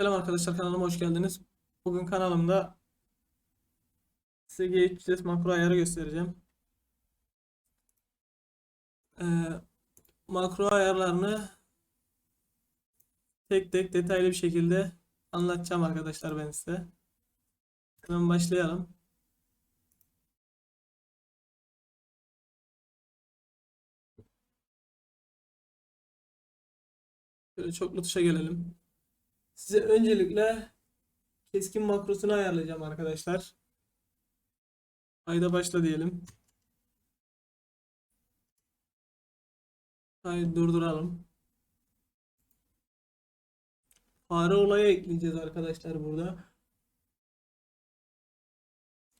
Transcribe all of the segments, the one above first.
Selam arkadaşlar kanalıma hoş geldiniz. Bugün kanalımda size GHS makro ayarı göstereceğim. Ee, makro ayarlarını tek tek detaylı bir şekilde anlatacağım arkadaşlar ben size. Hemen başlayalım. Şöyle çoklu tuşa gelelim. Size öncelikle keskin makrosunu ayarlayacağım arkadaşlar. Kayda başla diyelim. Kaydı durduralım. Fare olayı ekleyeceğiz arkadaşlar burada.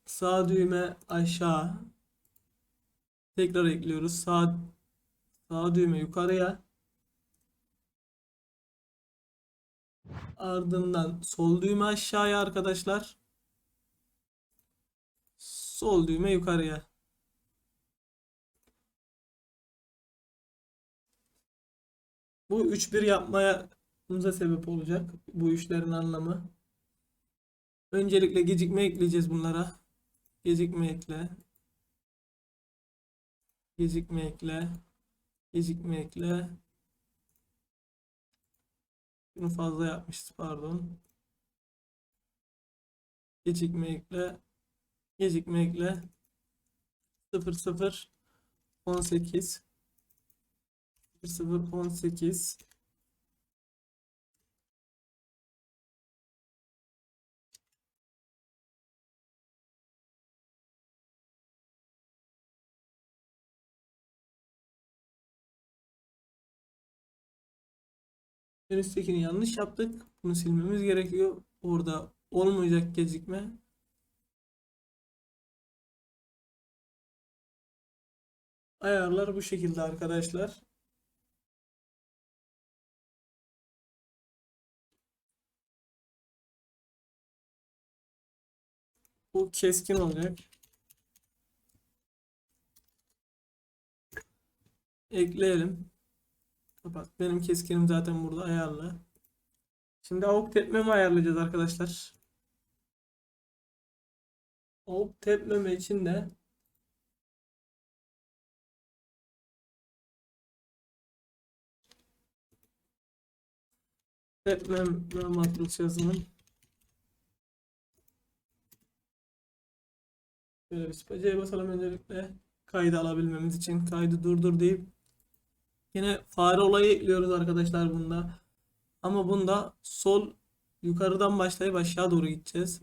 Sağ düğme aşağı. Tekrar ekliyoruz. Sağ sağ düğme yukarıya. Ardından sol düğme aşağıya arkadaşlar. Sol düğme yukarıya. Bu 3-1 yapmamıza sebep olacak. Bu işlerin anlamı. Öncelikle gecikme ekleyeceğiz bunlara. Gecikme ekle. Gecikme ekle. Gecikme ekle. Bunu fazla yapmışız pardon. Gecikme ekle. Gecikme ekle. 0 0 18 0 0 18 En üsttekini yanlış yaptık. Bunu silmemiz gerekiyor. Orada olmayacak gecikme. Ayarlar bu şekilde arkadaşlar. Bu keskin olacak. Ekleyelim. Kapat. Benim keskinim zaten burada ayarlı. Şimdi avuk tepmemi ayarlayacağız arkadaşlar. Avuk tepmeme için de tepmeme matrix yazılım. Böyle bir spacıya basalım öncelikle. Kaydı alabilmemiz için kaydı durdur deyip Yine fare olayı ekliyoruz arkadaşlar bunda. Ama bunda sol yukarıdan başlayıp aşağı doğru gideceğiz.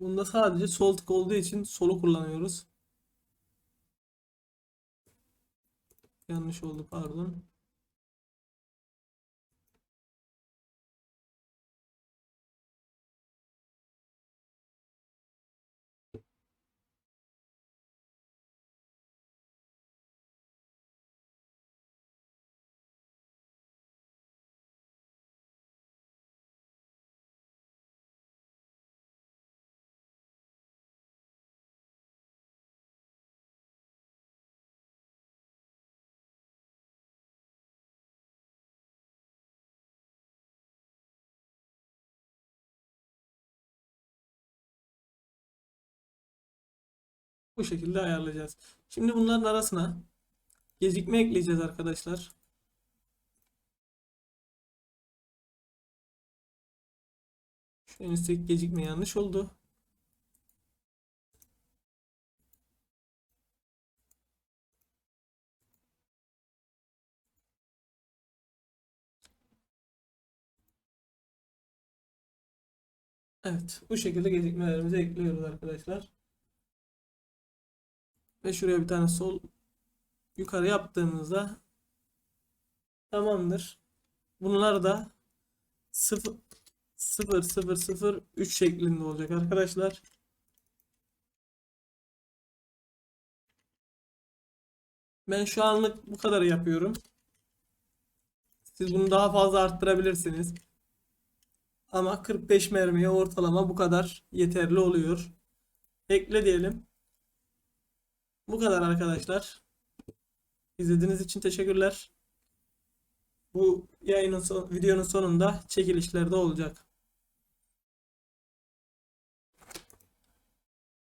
Bunda sadece sol tık olduğu için solu kullanıyoruz. Yanlış oldu pardon. Bu şekilde ayarlayacağız. Şimdi bunların arasına gecikme ekleyeceğiz arkadaşlar. Şu en üstteki gecikme yanlış oldu. Evet, bu şekilde gecikmelerimizi ekliyoruz arkadaşlar. Ve şuraya bir tane sol yukarı yaptığımızda tamamdır. Bunlar da 0 0 0 0 3 şeklinde olacak arkadaşlar. Ben şu anlık bu kadar yapıyorum. Siz bunu daha fazla arttırabilirsiniz. Ama 45 mermiye ortalama bu kadar yeterli oluyor. Ekle diyelim. Bu kadar arkadaşlar. İzlediğiniz için teşekkürler. Bu yayının son, videonun sonunda çekilişler de olacak.